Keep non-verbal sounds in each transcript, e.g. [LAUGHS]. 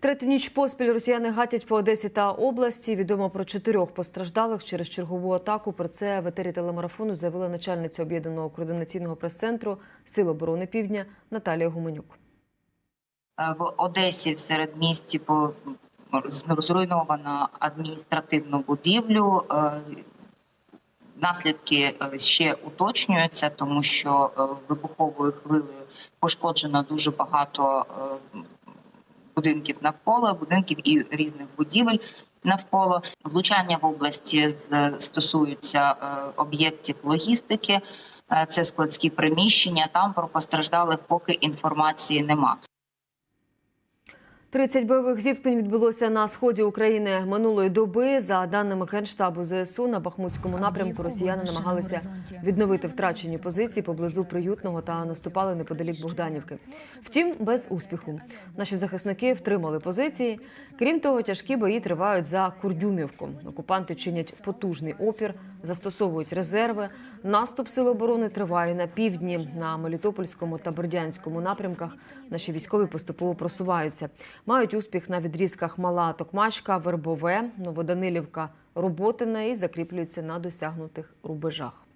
Третю ніч поспіль росіяни гатять по Одесі та області. Відомо про чотирьох постраждалих через чергову атаку. Про це в етері телемарафону заявила начальниця об'єднаного координаційного прес-центру Сил оборони Півдня Наталія Гуменюк. Е, в Одесі в середмісті по зруйновано адміністративну будівлю. Е, Наслідки е, ще уточнюються, тому що вибуховою хвилею пошкоджено дуже багато будинків навколо, будинків і різних будівель навколо. Влучання в області стосуються е, об'єктів логістики. Е, Це складські приміщення. Там про постраждалих поки інформації нема. 30 бойових зіткнень відбулося на сході України минулої доби. За даними генштабу ЗСУ, на Бахмутському напрямку росіяни намагалися відновити втрачені позиції поблизу приютного та наступали неподалік Богданівки. Втім, без успіху. Наші захисники втримали позиції. Крім того, тяжкі бої тривають за Курдюмівку. Окупанти чинять потужний опір, застосовують резерви. Наступ сил оборони триває на півдні, на Мелітопольському та Бердянському напрямках. Наші військові поступово просуваються. Мають успіх на відрізках Мала Токмачка, Вербове, Новоданилівка, Роботина і закріплюються на досягнутих рубежах.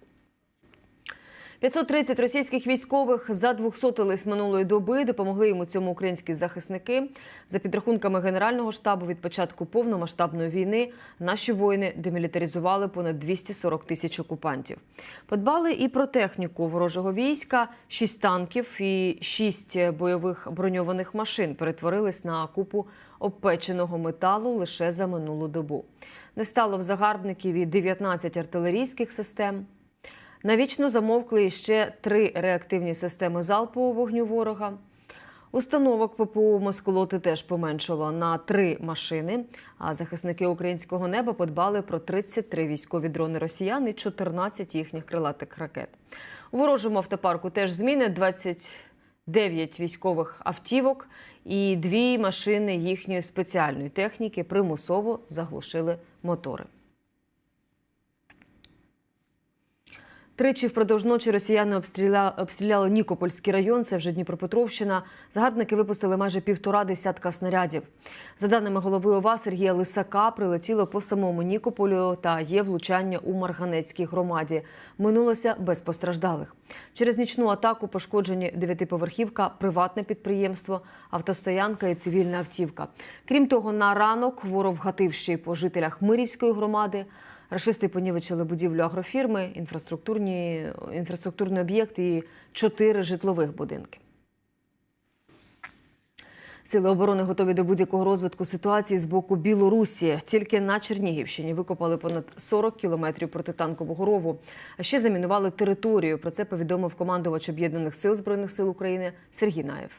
530 російських військових задвохсотились минулої доби. Допомогли йому цьому українські захисники. За підрахунками Генерального штабу, від початку повномасштабної війни наші воїни демілітаризували понад 240 тисяч окупантів. Подбали і про техніку ворожого війська. Шість танків і шість бойових броньованих машин перетворились на купу обпеченого металу лише за минулу добу. Не стало в загарбників і 19 артилерійських систем. Навічно замовкли ще три реактивні системи залпового вогню ворога. Установок ППО Москолоти теж поменшало на три машини. А захисники українського неба подбали про 33 військові дрони росіян і 14 їхніх крилатих ракет. У ворожому автопарку теж зміни 29 військових автівок і дві машини їхньої спеціальної техніки примусово заглушили мотори. Тричі впродовж ночі росіяни обстріля... обстріляли Нікопольський район, це вже Дніпропетровщина. Загарбники випустили майже півтора десятка снарядів. За даними голови ОВА Сергія Лисака, прилетіло по самому Нікополю та є влучання у Марганецькій громаді. Минулося без постраждалих. Через нічну атаку пошкоджені дев'ятиповерхівка, приватне підприємство, автостоянка і цивільна автівка. Крім того, на ранок ворог гатив ще й по жителях Мирівської громади. Рашисти понівечили будівлю агрофірми, інфраструктурні, інфраструктурний об'єкт і чотири житлових будинки. Сили оборони готові до будь-якого розвитку ситуації з боку Білорусі. Тільки на Чернігівщині викопали понад 40 кілометрів протитанкового рову. А ще замінували територію. Про це повідомив командувач об'єднаних сил збройних сил України Сергій Наєв.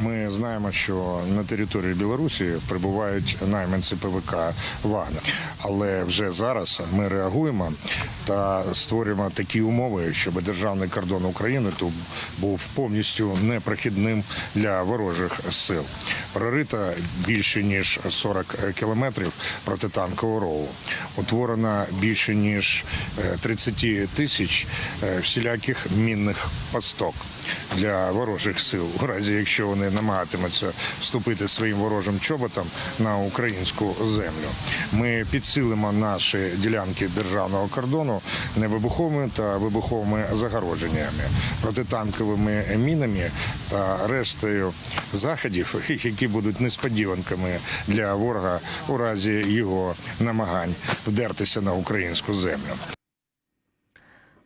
Ми знаємо, що на території Білорусі прибувають найманці ПВК Вагнер. Але вже зараз ми реагуємо та створюємо такі умови, щоб державний кордон України тут був повністю непрохідним для ворожих сил. Прорито більше ніж 40 кілометрів протитанкового рову. Утворено більше ніж е, 30 тисяч е, всіляких мінних пасток для ворожих сил, у разі якщо вони намагатимуться вступити своїм ворожим чоботом на українську землю. Ми підсилимо наші ділянки державного кордону невибуховими та вибуховими загородженнями, протитанковими мінами та рештою заходів, [LAUGHS] які будуть несподіванками для ворога у разі його намагань вдертися на українську землю.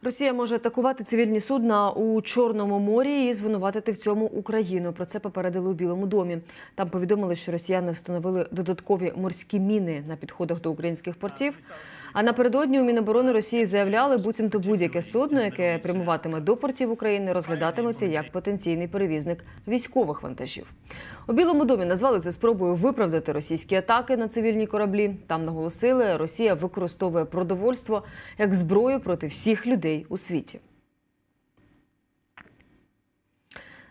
Росія може атакувати цивільні судна у Чорному морі і звинуватити в цьому Україну. Про це попередили у Білому домі. Там повідомили, що росіяни встановили додаткові морські міни на підходах до українських портів. А напередодні у Міноборони Росії заявляли, буцімто будь-яке судно, яке прямуватиме до портів України, розглядатиметься як потенційний перевізник військових вантажів. У Білому домі назвали це спробою виправдати російські атаки на цивільні кораблі. Там наголосили, Росія використовує продовольство як зброю проти всіх людей у світі.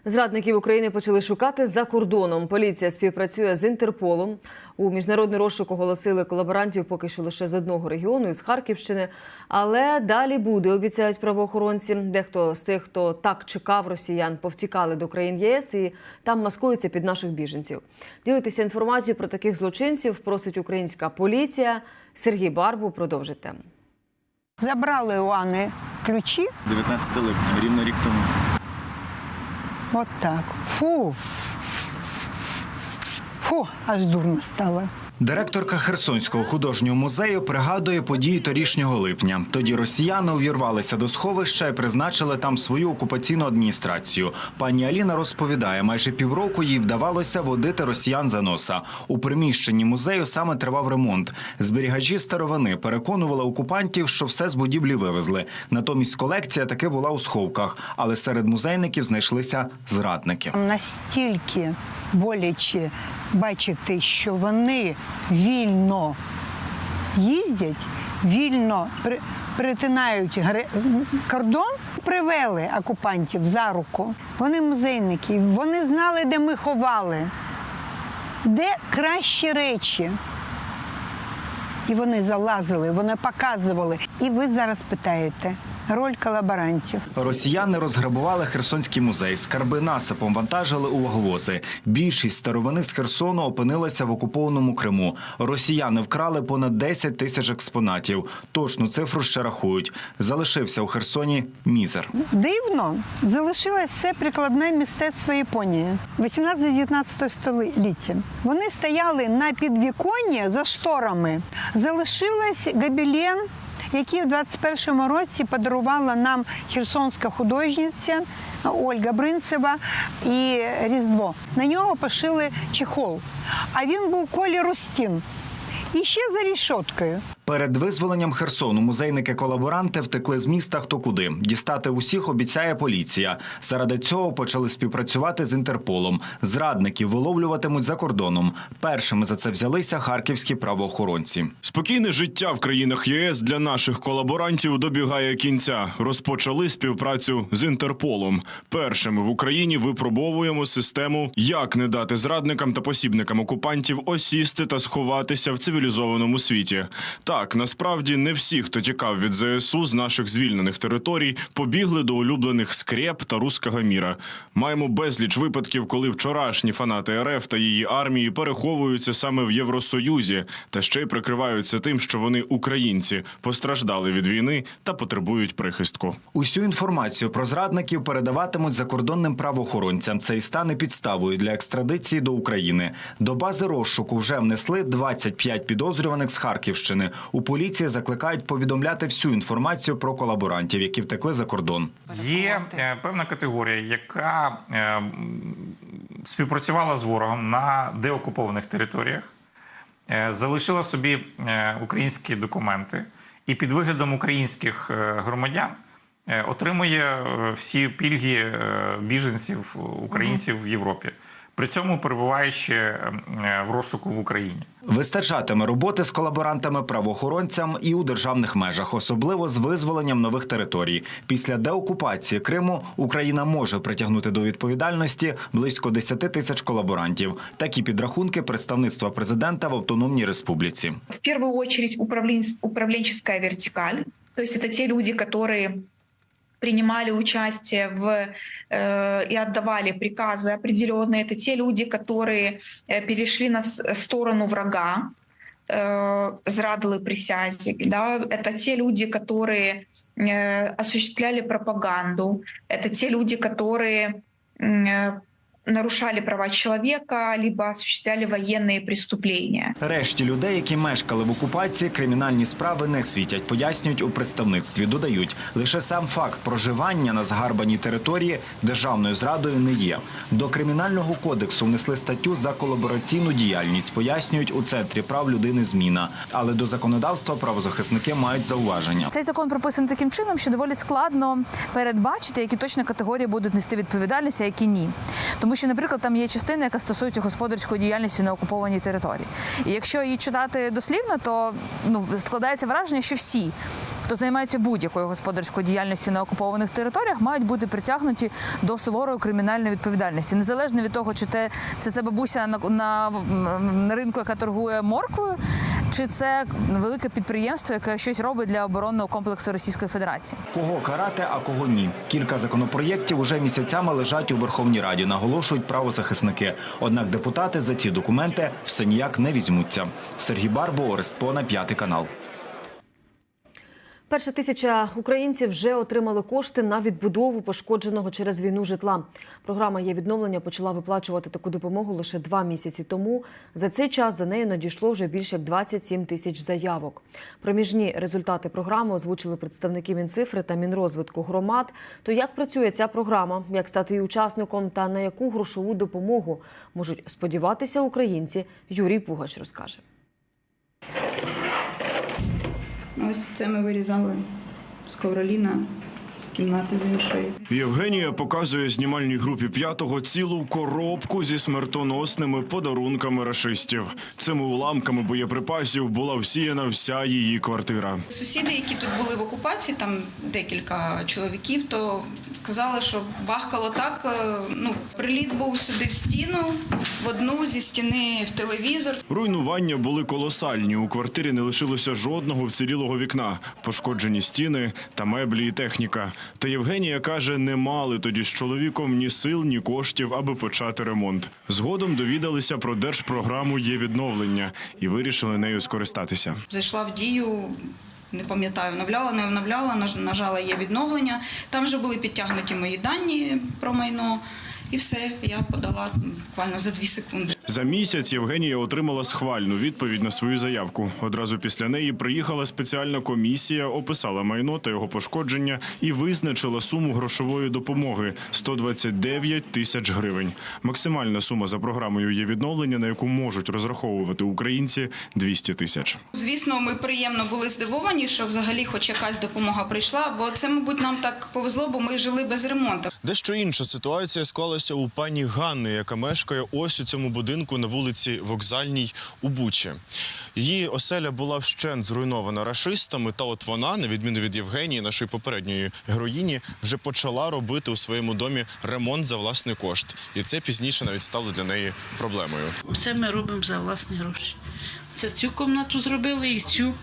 Зрадників України почали шукати за кордоном. Поліція співпрацює з Інтерполом. У міжнародний розшук оголосили колаборантів поки що лише з одного регіону із Харківщини. Але далі буде, обіцяють правоохоронці. Дехто з тих, хто так чекав росіян, повтікали до країн єС і там маскуються під наших біженців. Ділитися інформацією про таких злочинців просить українська поліція. Сергій Барбу продовжить тему. Забрали у Анни ключі. 19 липня, рівно рік тому. От так. Фу. Фу, аж дурно стало. Директорка Херсонського художнього музею пригадує події торішнього липня. Тоді росіяни увірвалися до сховища і призначили там свою окупаційну адміністрацію. Пані Аліна розповідає, майже півроку їй вдавалося водити росіян за носа. У приміщенні музею саме тривав ремонт. Зберігачі старовини переконували окупантів, що все з будівлі вивезли. Натомість колекція таки була у сховках, але серед музейників знайшлися зрадники. Настільки боляче бачити, що вони вільно їздять, вільно перетинають кордон, привели окупантів за руку. Вони музейники, вони знали, де ми ховали, де кращі речі. І вони залазили, вони показували. І ви зараз питаєте роль колаборантів. Росіяни розграбували Херсонський музей. Скарби насипом вантажили у ваговози. Більшість старовини з Херсону опинилася в окупованому Криму. Росіяни вкрали понад 10 тисяч експонатів. Точну цифру ще рахують. Залишився у Херсоні мізер. Дивно, залишилось все прикладне мистецтво Японії 18-19 століття. Вони стояли на підвіконні за шторами. Залишилась гобелен, який в 21-му році подарувала нам херсонська художниця Ольга Бринцева і Різдво. На нього пошили чехол. А він був кольору стін. І ще за рішоткою. Перед визволенням Херсону музейники-колаборанти втекли з міста хто куди. Дістати усіх обіцяє поліція. Заради цього почали співпрацювати з Інтерполом. Зрадників виловлюватимуть за кордоном. Першими за це взялися харківські правоохоронці. Спокійне життя в країнах ЄС для наших колаборантів добігає кінця. Розпочали співпрацю з Інтерполом. Першими в Україні випробовуємо систему, як не дати зрадникам та посібникам окупантів осісти та сховатися в цивілізованому світі. Так, насправді не всі, хто тікав від ЗСУ з наших звільнених територій, побігли до улюблених скреп та руського міра. Маємо безліч випадків, коли вчорашні фанати РФ та її армії переховуються саме в Євросоюзі та ще й прикриваються тим, що вони українці, постраждали від війни та потребують прихистку. Усю інформацію про зрадників передаватимуть закордонним правоохоронцям. Це і стане підставою для екстрадиції до України. До бази розшуку вже внесли 25 підозрюваних з Харківщини. У поліції закликають повідомляти всю інформацію про колаборантів, які втекли за кордон. Є е, певна категорія, яка е, співпрацювала з ворогом на деокупованих територіях, е, залишила собі українські документи і під виглядом українських громадян отримує всі пільги біженців українців в Європі, при цьому перебуваючи е, в розшуку в Україні. Вистачатиме роботи з колаборантами правоохоронцям і у державних межах, особливо з визволенням нових територій. Після деокупації Криму Україна може притягнути до відповідальності близько 10 тисяч колаборантів. Такі підрахунки представництва президента в Автономній Республіці. в первую очередь управлен- управленческая вертикаль. То есть это те люди, которые принимали участие в э, и отдавали приказы определенные. Это те люди, которые э, перешли на с- сторону врага, э, зрадили присязі. Да? Это те люди, которые э, осуществляли пропаганду. Это те люди, которые м, э, нарушали права человека, либо осуществляли военные преступления. Решті людей, які мешкали в окупації, кримінальні справи не світять, пояснюють у представництві. Додають, лише сам факт проживання на згарбаній території державною зрадою не є. До кримінального кодексу внесли статтю за колабораційну діяльність. Пояснюють у центрі прав людини зміна. Але до законодавства правозахисники мають зауваження. Цей закон прописаний таким чином, що доволі складно передбачити, які точно категорії будуть нести відповідальність, а які ні. Тому що, наприклад, там є частина, яка стосується господарської діяльності на окупованій території. І якщо її читати дослівно, то ну складається враження, що всі, хто займається будь-якою господарською діяльністю на окупованих територіях, мають бути притягнуті до суворої кримінальної відповідальності, незалежно від того, чи те це, це бабуся на, на, на ринку, яка торгує морквою, чи це велике підприємство, яке щось робить для оборонного комплексу Російської Федерації. Кого карати, а кого ні. Кілька законопроєктів уже місяцями лежать у Верховній Раді, наголошують правозахисники. Однак депутати за ці документи все ніяк не візьмуться. Сергій Барбо, Орест Пона, п'ятий канал. Перша тисяча українців вже отримали кошти на відбудову пошкодженого через війну житла. Програма є відновлення почала виплачувати таку допомогу лише два місяці тому. За цей час за нею надійшло вже більше як 27 тисяч заявок. Проміжні результати програми озвучили представники Мінцифри та Мінрозвитку громад. То як працює ця програма, як стати її учасником та на яку грошову допомогу можуть сподіватися українці? Юрій Пугач розкаже. Ось це ми вирізали з ковроліна, кімнати з іншої. Євгенія показує знімальній групі п'ятого цілу коробку зі смертоносними подарунками рашистів. Цими уламками боєприпасів була всіяна вся її квартира. Сусіди, які тут були в окупації, там декілька чоловіків, то казали, що бахкало так. е, Ну, приліт був сюди в стіну, в одну зі стіни в телевізор. Руйнування були колосальні. У квартирі не лишилося жодного вцілілого вікна, пошкоджені стіни та меблі і техніка. Та Євгенія каже, не мали тоді з чоловіком ні сил, ні коштів, аби почати ремонт. Згодом довідалися про держпрограму є відновлення і вирішили нею скористатися. Зайшла в дію. Не пам'ятаю, обновляла, не обновляла, наж- нажала є відновлення. Там вже були підтягнуті мої дані про майно, і все. Я подала буквально за дві секунди. За місяць Євгенія отримала схвальну відповідь на свою заявку. Одразу після неї приїхала спеціальна комісія, описала майно та його пошкодження і визначила суму грошової допомоги 129 тисяч гривень. Максимальна сума за програмою є відновлення, на яку можуть розраховувати українці 200 тисяч. Звісно, ми приємно були здивовані, що взагалі хоч якась допомога прийшла, бо це, мабуть, нам так повезло, бо ми жили без ремонту. Дещо інша ситуація склалася у пані Ганни, яка мешкає ось у цьому будинку на вулиці Вокзальній у Бучі. Її оселя була вщент зруйнована рашистами, та от вона, на відміну від Євгенії, нашої попередньої героїні, вже почала робити у своєму домі ремонт за власний кошт. І це пізніше навіть стало для неї проблемою. Все ми робимо за власні гроші. Це цю кімнату зробили і цю,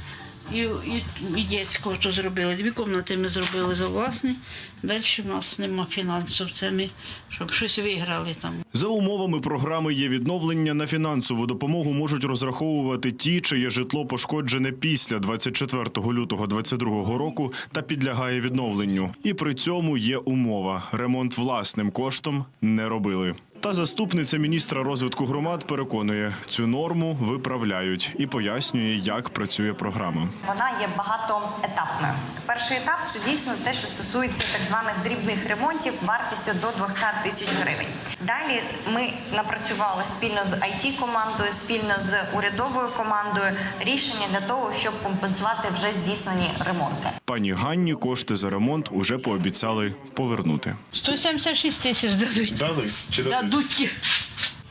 і, і, і дітську то зробили. Дві кімнати ми зробили за власні. Далі в нас нема фінансів. Це ми, щоб щось виграли там. За умовами програми є відновлення на фінансову допомогу можуть розраховувати ті, чиє житло пошкоджене після 24 лютого 2022 року та підлягає відновленню. І при цьому є умова: ремонт власним коштом не робили. Та заступниця міністра розвитку громад переконує, цю норму виправляють і пояснює, як працює програма. Вона є багатоетапною. Перший етап це дійсно те, що стосується так званих дрібних ремонтів вартістю до 200 тисяч гривень. Далі ми напрацювали спільно з it командою, спільно з урядовою командою рішення для того, щоб компенсувати вже здійснені ремонти. Пані Ганні кошти за ремонт уже пообіцяли повернути. 176 тисяч дадуть. Дали чи Дадуть.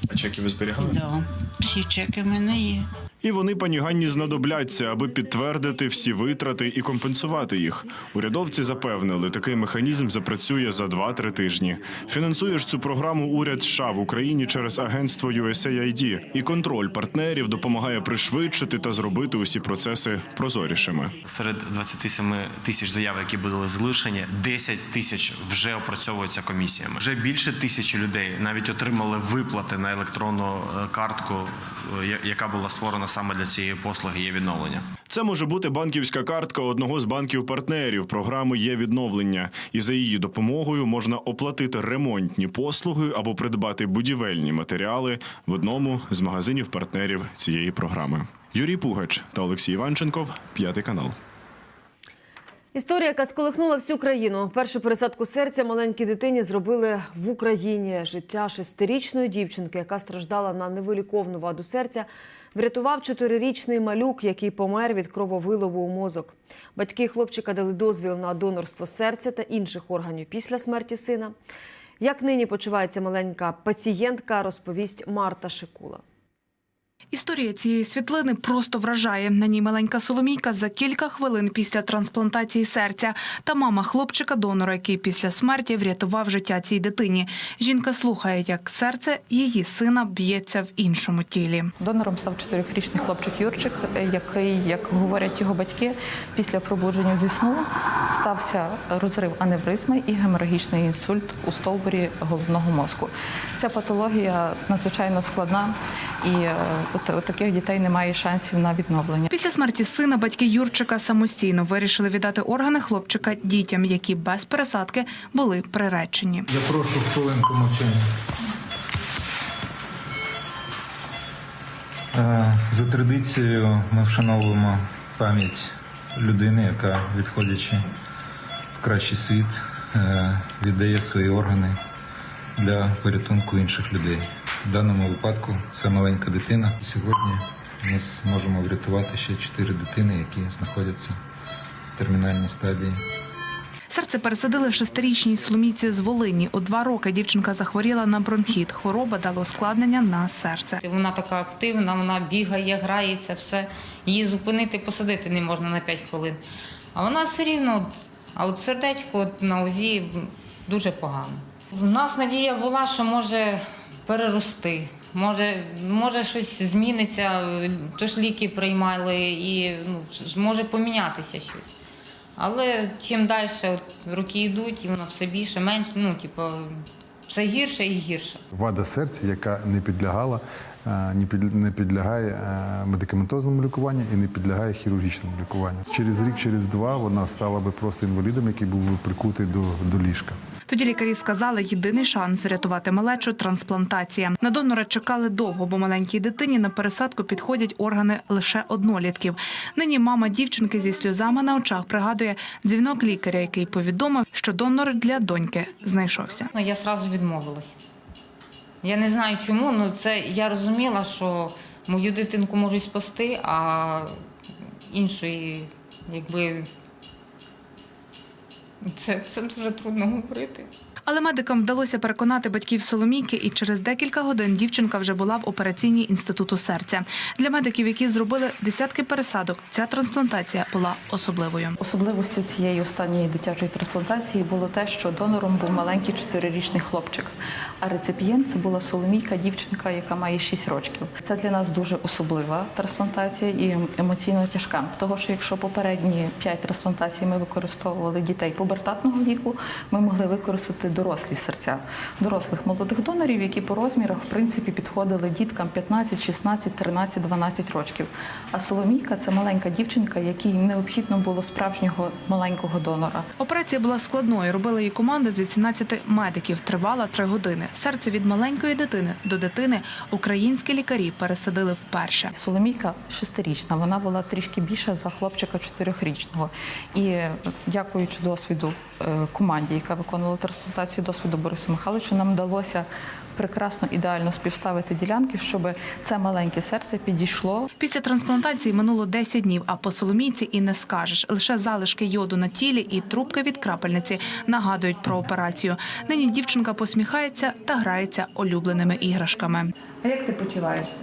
А чеки ви зберігали? Да. Всі чеки в мене є. І вони пані Ганні знадобляться, аби підтвердити всі витрати і компенсувати їх. Урядовці запевнили, такий механізм запрацює за 2-3 тижні. Фінансує ж цю програму уряд США в Україні через агентство USAID. І контроль партнерів допомагає пришвидшити та зробити усі процеси прозорішими. Серед 27 тисяч заяв, які були залишені, 10 тисяч вже опрацьовуються комісіями. Вже більше тисячі людей навіть отримали виплати на електронну е, картку, е, яка була створена саме для цієї послуги. Є відновлення. Це може бути банківська картка одного з банків-партнерів програми є відновлення, і за її допомогою можна оплатити ремонтні послуги або придбати будівельні матеріали в одному з магазинів партнерів цієї програми. Юрій Пугач та Олексій Іванченков, п'ятий канал. Історія, яка сколихнула всю країну. Першу пересадку серця маленькій дитині зробили в Україні. Життя шестирічної дівчинки, яка страждала на невиліковну ваду серця, врятував чотирирічний малюк, який помер від крововилову у мозок. Батьки хлопчика дали дозвіл на донорство серця та інших органів після смерті сина. Як нині почувається маленька пацієнтка, розповість Марта Шикула. Історія цієї світлини просто вражає. На ній маленька Соломійка за кілька хвилин після трансплантації серця та мама хлопчика донора, який після смерті врятував життя цій дитині. Жінка слухає, як серце її сина б'ється в іншому тілі. Донором став чотирьохрічний хлопчик Юрчик, який, як говорять його батьки, після пробудження зі сну стався розрив аневризми і геморагічний інсульт у стовбурі головного мозку. Ця патологія надзвичайно складна, і е, у, у таких дітей немає шансів на відновлення. Після смерті сина батьки Юрчика самостійно вирішили віддати органи хлопчика дітям, які без пересадки були приречені. Я прошу хвилинку мовчання. Е, За традицією ми вшановуємо пам'ять людини, яка, відходячи в кращий світ, е, віддає свої органи для порятунку інших людей. В даному випадку це маленька дитина. Сьогодні ми зможемо врятувати ще чотири дитини, які знаходяться в термінальній стадії. Серце пересадили шестирічній сломійці з Волині. У два роки дівчинка захворіла на бронхіт. Хвороба дала ускладнення на серце. Вона така активна, вона бігає, грається, все. Її зупинити, посадити не можна на 5 хвилин. А вона все рівно, а от сердечко от на УЗІ дуже погано. В нас надія була, що може перерости. Може, може щось зміниться, тож ліки приймали і ну, може помінятися щось. Але чим далі от, роки йдуть, і воно все більше, менше, ну, типу, все гірше і гірше. Вада серця, яка не підлягала, е, не підлягає е, медикаментозному лікуванню і не підлягає хірургічному лікуванню. Через рік, через два вона стала би просто інвалідом, який був би прикутий до, до ліжка. Тоді лікарі сказали, єдиний шанс врятувати малечу трансплантація. На донора чекали довго, бо маленькій дитині на пересадку підходять органи лише однолітків. Нині мама дівчинки зі сльозами на очах пригадує дзвінок лікаря, який повідомив, що донор для доньки знайшовся. Ну, я одразу відмовилась. Я не знаю чому, ну це я розуміла, що мою дитинку можуть спасти, а іншої, якби це, це дуже трудно говорити. Але медикам вдалося переконати батьків Соломійки, і через декілька годин дівчинка вже була в операційній інституту серця. Для медиків, які зробили десятки пересадок, ця трансплантація була особливою. Особливостю цієї останньої дитячої трансплантації було те, що донором був маленький чотирирічний хлопчик, а реципієнт це була Соломійка, дівчинка, яка має 6 років. Це для нас дуже особлива трансплантація і емоційно тяжка. Того, що якщо попередні 5 трансплантацій ми використовували дітей пубертатного віку, ми могли використати дорослі серця, дорослих молодих донорів, які по розмірах в принципі підходили діткам 15, 16, 13, 12 років. А Соломійка це маленька дівчинка, якій необхідно було справжнього маленького донора. Операція була складною. Робила її команда з 18 медиків. Тривала три години. Серце від маленької дитини до дитини українські лікарі пересадили вперше. Соломійка шестирічна, вона була трішки більша за хлопчика чотирьохрічного. І е, дякуючи досвіду е, команді, яка виконувала трансплантацію досвіду Бориса Михайловича, нам вдалося прекрасно ідеально співставити ділянки, щоб це маленьке серце підійшло. Після трансплантації минуло 10 днів, а по соломійці і не скажеш. Лише залишки йоду на тілі і трубки від крапельниці нагадують про операцію. Нині дівчинка посміхається та грається улюбленими іграшками. А як ти почуваєшся?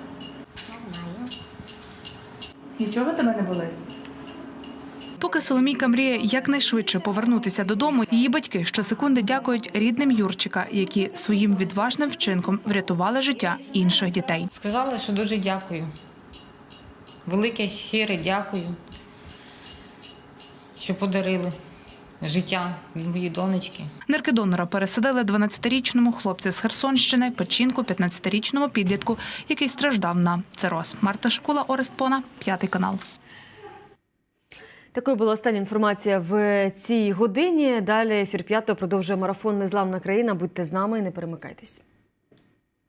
Нічого тебе не болить? Поки Соломійка мріє якнайшвидше повернутися додому, її батьки щосекунди дякують рідним Юрчика, які своїм відважним вчинком врятували життя інших дітей. Сказали, що дуже дякую. Велике щире дякую, що подарили життя моїй донечки. Нирки донора пересадили 12-річному хлопцю з Херсонщини, печінку 15-річному підлітку, який страждав на цироз. Марта Шкула, Орест Пона, п'ятий канал. Такою була остання інформація в цій годині. Далі ефір п'ятого продовжує марафон Незламна країна. Будьте з нами, не перемикайтесь.